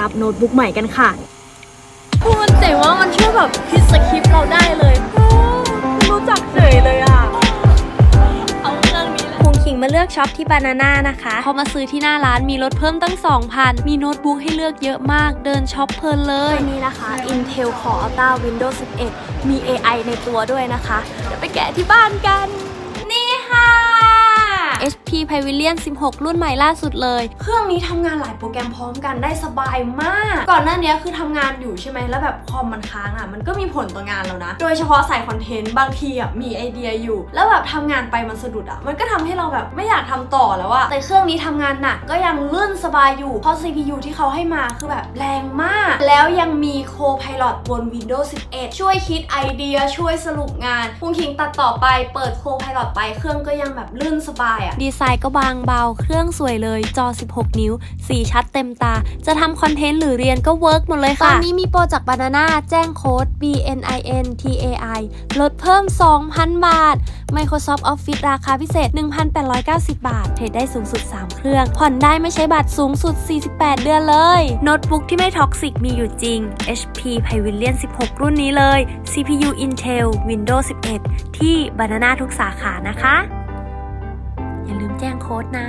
รับโน้ตบุ๊กใหม่กันค่ะคือมันเจ๋งว่ามันช่วยแบบคิดสคริปต์เราได้เลยโอ้รู้จักเฉยเลยอะเอาเรื่องนี้แหละคุงคิงมาเลือกช็อปที่บานาน่านะคะพอมาซื้อที่หน้าร้านมีลดเพิ่มตั้ง 2,000 มีโน้ตบุ๊กให้เลือกเยอะมาก เดินช็อปเพลินเลยตัวนี้นะคะ Intel Core Ultra Windows 11 มี AI ในตัวด้วยนะคะเดี๋ยวไปแกะที่บ้านกันนี่ค่ะ HP Pavilion 16 รุ่นใหม่ล่าสุดเลย เครื่องนี้ทำงานหลายโปรแกรมพร้อมกันได้สบายมาก ก่อนหน้านี้คือทำงานอยู่ใช่ไหมแล้วแบบคอมมันค้างอะมันก็มีผลต่องานเรานะ โดยเฉพาะใส่คอนเทนต์บางทีอะมีไอเดียอยู่ แล้วแบบทำงานไปมันสะดุดอะมันก็ทำให้เราแบบไม่อยากทำต่อแล้วอะแต่เครื่องนี้ทำงานหนักก็ยังลื่นสบายอยู่เพราะ CPU ที่เขาให้มาคือแบบแรงมาก แล้วยังมี Copilot บน Windows 11 ช่วยคิดไอเดียช่วยสรุปงานพุงคิงตัดต่อไปเปิด Copilot ไปเครื่องก็ยังแบบลื่นสบายอะดีไซน์ก็บางเบา เครื่องสวยเลยจอ 16 นิ้ว สีชัดเต็มตา จะทำคอนเทนต์หรือเรียนก็เวิร์กหมดเลยค่ะ ตอนนี้มีโปรจากบานาน่าแจ้งโค้ด BNIN TAI ลดเพิ่ม 2,000 บาท Microsoft Office ราคาพิเศษ 1,890 บาท เทรดได้สูงสุด 3 เครื่อง ผ่อนได้ไม่ใช้บัตรสูงสุด 48 เดือนเลย โน้ตบุ๊กที่ไม่ท็อกซิกมีอยู่จริง HP Pavilion 16 รุ่นนี้เลย CPU Intel Windows 11 ที่บานาน่าทุกสาขานะคะ อย่าลืมแจ้งโค้ดนะ